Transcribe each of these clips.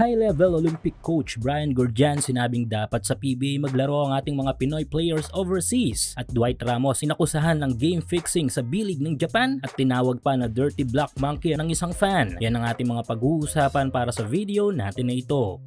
High-level Olympic coach Brian Gurjan sinabing dapat sa PBA maglaro ang ating mga Pinoy players overseas at Dwight Ramos inakusahan ng game fixing sa bilig ng Japan at tinawag pa na dirty black monkey ng isang fan. Yan ang ating mga pag-uusapan para sa video natin na ito.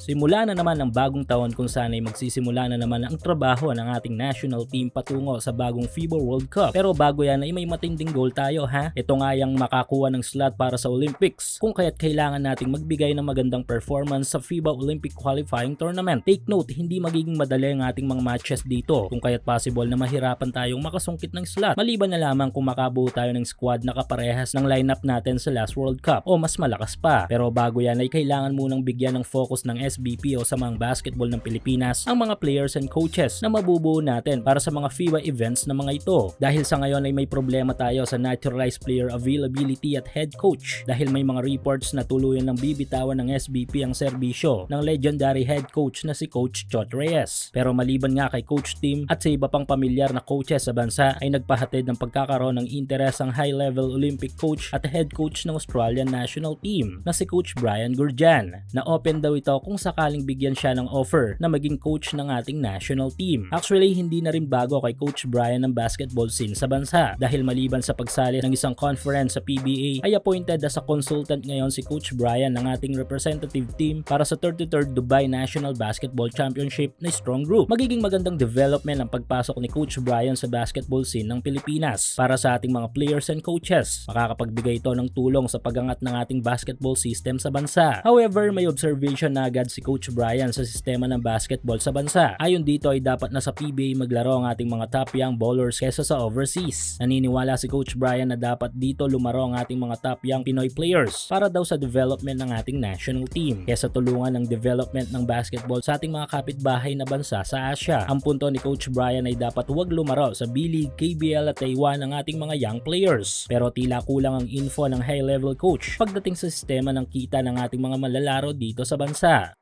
Simula na naman ang bagong taon kung saan ay magsisimula na naman ang trabaho ng ating national team patungo sa bagong FIBA World Cup. Pero bago yan ay may matinding goal tayo ha. Ito nga yung makakuha ng slot para sa Olympics. Kung kaya't kailangan nating magbigay ng magandang performance sa FIBA Olympic Qualifying Tournament. Take note, hindi magiging madali ang ating mga matches dito. Kung kaya't possible na mahirapan tayong makasungkit ng slot. Maliban na lamang kung makabuo tayo ng squad na kaparehas ng lineup natin sa last World Cup o mas malakas pa. Pero bago yan ay kailangan munang bigyan ng focus ng SBP o sa mga basketball ng Pilipinas ang mga players and coaches na mabubuo natin para sa mga FIBA events na mga ito. Dahil sa ngayon ay may problema tayo sa naturalized player availability at head coach dahil may mga reports na tuluyan ng bibitawan ng SBP ang serbisyo ng legendary head coach na si Coach Chot Reyes. Pero maliban nga kay Coach Tim at sa iba pang pamilyar na coaches sa bansa ay nagpahatid ng pagkakaroon ng interes ang high-level Olympic coach at head coach ng Australian national team na si Coach Brian Gurjan na open daw ito kung sakaling bigyan siya ng offer na maging coach ng ating national team. Actually, hindi na rin bago kay Coach Brian ng basketball scene sa bansa dahil maliban sa pagsali ng isang conference sa PBA ay appointed as a consultant ngayon si Coach Brian ng ating representative team para sa 33rd Dubai National Basketball Championship na Strong Group. Magiging magandang development ang pagpasok ni Coach Brian sa basketball scene ng Pilipinas para sa ating mga players and coaches. Makakapagbigay ito ng tulong sa pagangat ng ating basketball system sa bansa. However, may observation na agad si Coach Brian sa sistema ng basketball sa bansa. Ayon dito ay dapat na sa PBA maglaro ang ating mga top young bowlers kesa sa overseas. Naniniwala si Coach Brian na dapat dito lumaro ang ating mga top young Pinoy players para daw sa development ng ating national team kesa tulungan ng development ng basketball sa ating mga kapitbahay na bansa sa Asia. Ang punto ni Coach Brian ay dapat huwag lumaro sa B-League, KBL at Taiwan ng ating mga young players. Pero tila kulang ang info ng high-level coach pagdating sa sistema ng kita ng ating mga malalaro dito sa bansa.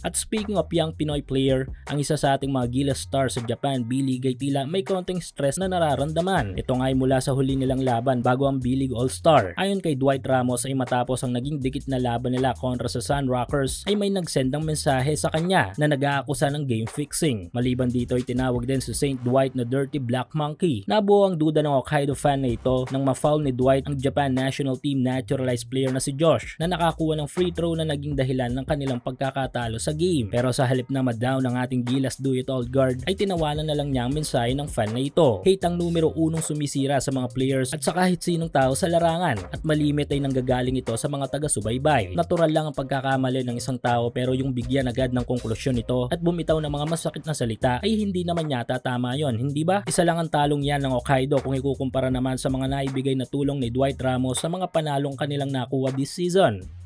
At speaking of young Pinoy player, ang isa sa ating mga Gilas stars sa Japan B-League ay tila may konting stress na nararamdaman. Ito nga ay mula sa huli nilang laban bago ang B-League All-Star. Ayon kay Dwight Ramos ay matapos ang naging dikit na laban nila kontra sa Sun Rockers ay may nagsend ng mensahe sa kanya na nag-aakusa ng game fixing. Maliban dito ay tinawag din si St. Dwight na Dirty Black Monkey. Nabuo ang duda ng Hokkaido fan na ito nang ma-foul ni Dwight ang Japan national team naturalized player na si Josh na nakakuha ng free throw na naging dahilan ng kanilang pagkakatalo sa sa game. Pero sa halip na madown ng ating Gilas Do It All guard ay tinawanan na lang niya ang mensahe ng fan na ito. Hate ang numero unong sumisira sa mga players at sa kahit sinong tao sa larangan at malimit ay nanggagaling ito sa mga taga-subaybay. Natural lang ang pagkakamali ng isang tao pero yung bigyan agad ng konklusyon nito at bumitaw ng mga masakit na salita ay hindi naman yata tama yon, hindi ba? Isa lang ang talong yan ng Hokkaido kung ikukumpara naman sa mga naibigay na tulong ni Dwight Ramos sa mga panalong kanilang nakuha this season.